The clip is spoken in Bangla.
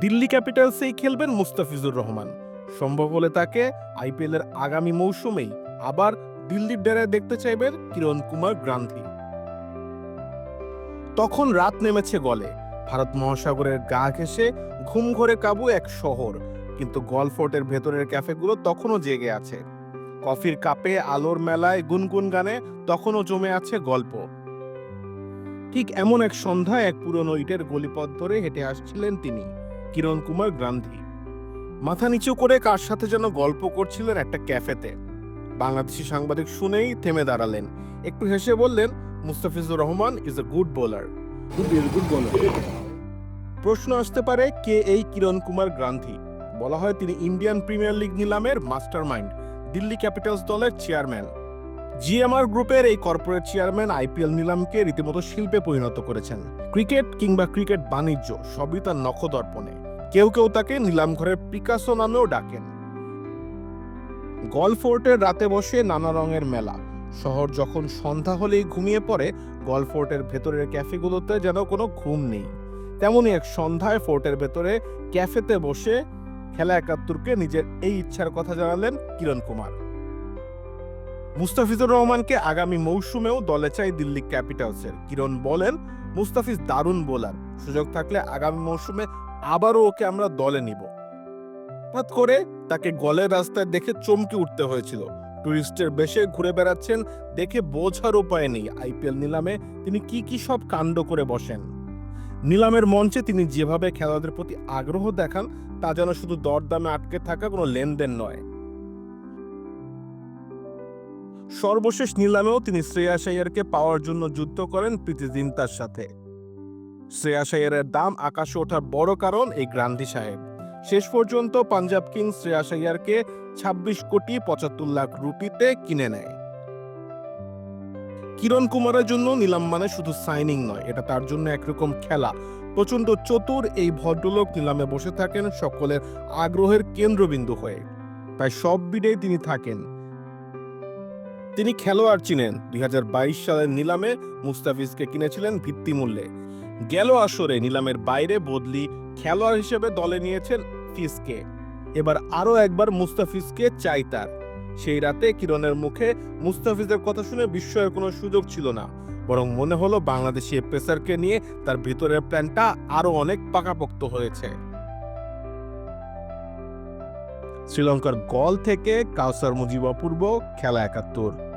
দিল্লি ক্যাপিটালসেই খেলবেন মুস্তাফিজুর রহমান। সম্ভব হলে তাকে আইপিএল এর আগামী মৌসুমেই আবার দিল্লির ডেরায় দেখতে চাইবেন কিরণ কুমার গ্রান্থি তখন রাত নেমেছে গলে। ভারত মহাসাগরের গা ঘেঁষে ঘুম ঘরে কাবু এক শহর। কিন্তু গল্ফ ফোর্টের ভেতরের ক্যাফেগুলো তখনও জেগে আছে। কফির কাপে আলোর মেলায় গুনগুন গানে তখনও জমে আছে গল্প। ঠিক এমন এক সন্ধ্যায় এক পুরনো ইটের গলিপথ ধরে হেঁটে আসছিলেন তিনি কিরণ কুমার গান্ধী মাথা নিচু করে কার সাথে যেন গল্প করছিলেন একটা ক্যাফেতে। বাংলাদেশি সাংবাদিক শুনেই থেমে দাঁড়ালেন। একটু হেসে বললেন Mustafizur Rahman is a good bowler bowler. প্রশ্ন আসতে পারে কে এই কিরণ কুমার গ্রান্থি বলা হয় তিনি ইন্ডিয়ান প্রিমিয়ার লিগ নিলামের মাস্টারমাইন্ড দিল্লি ক্যাপিটালস দলের চেয়ারম্যান। জিএমআর গ্রুপের এই কর্পোরেট চেয়ারম্যান আইপিএল নিলামকে রীতিমতো শিল্পে পরিণত করেছেন। ক্রিকেট কিংবা ক্রিকেট বাণিজ্য সবই তার নখদর্পণে কেউ কেউ তাকে নিলামঘরের পিকাসো নামেও ডাকেন। গল্ফ ফোর্টের রাতে বসে নানা রঙের মেলা। শহর যখন সন্ধ্যা হলেই ঘুমিয়ে পড়ে, গল্ফ ফোর্টের ভেতরের ক্যাফেগুলোতে যেন কোনো ঘুম নেই। তেমনই এক সন্ধ্যায় ফোর্টের ভেতরে ক্যাফেতে বসে খেলা একাত্তরকে নিজের এই ইচ্ছার কথা জানালেন কিরণ কুমার। মুস্তাফিজুর রহমানকে আগামী মৌসুমেও দলে চাই দিল্লি ক্যাপিটালসের। কিরণ বলেন, মুস্তাফিজ দারুণ বোলার। সুযোগ থাকলে আগামী মৌসুমে আবারও ওকে আমরা দলে নিব। হঠাৎ করে তাকে গলের রাস্তায় দেখে চমকে উঠতে হয়েছিল। টুরিস্টের বেশে ঘুরে বেড়াচ্ছেন, দেখে বোঝার উপায় নেই। আইপিএল নিলামে তিনি কি কি সব কাণ্ড করে বসেন। নিলামের মঞ্চে তিনি যেভাবে খেলোয়াড়দের প্রতি আগ্রহ দেখান, তা যেন শুধু দরদামে আটকে থাকা কোনো লেনদেন নয়। সর্বশেষ নিলামেও তিনি শ্রেয়াস আইয়ারকে পাওয়ার জন্য যুদ্ধ করেন প্রীতি জিন্তার সাথে। শ্রেয়াস আইয়ারের দাম আকাশে ওঠার বড় কারণ এই গ্রান্ধি সাহেব। শেষ পর্যন্ত পাঞ্জাব কিংস শ্রেয়াস আইয়ারকে ছাব্বিশ কোটি পঁচাত্তর লাখ রুপিতে কিনে নেয়। কিরণ কুমারের জন্য নিলাম মানে শুধু সাইনিং নয়, এটা তার জন্য একরকম খেলা। প্রচণ্ড চতুর এই ভদ্রলোক নিলামে বসে থাকেন সকলের আগ্রহের কেন্দ্রবিন্দু হয়ে। প্রায় সব বিডেই তিনি থাকেন। তিনি খেলোয়াড় চিনেন দুই সালের নিলামে মুস্তাফিজকে কিনেছিলেন ভিত্তিমূল্যে। গেল আসরে নিলামের বাইরে বদলি খেলোয়াড় হিসেবে দলে নিয়েছেন ফিসকে এবার আরও একবার মুস্তাফিজকে চাই তার। সেই রাতে কিরণের মুখে মুস্তাফিজের কথা শুনে বিস্ময়ের কোনো সুযোগ ছিল না, বরং মনে হলো বাংলাদেশি পেসারকে নিয়ে তার ভিতরের প্ল্যানটা আরও অনেক পাকাপোক্ত হয়েছে। শ্রীলঙ্কার গল থেকে কাউসার মুজিবাপূর্ব খেলা একাত্তর।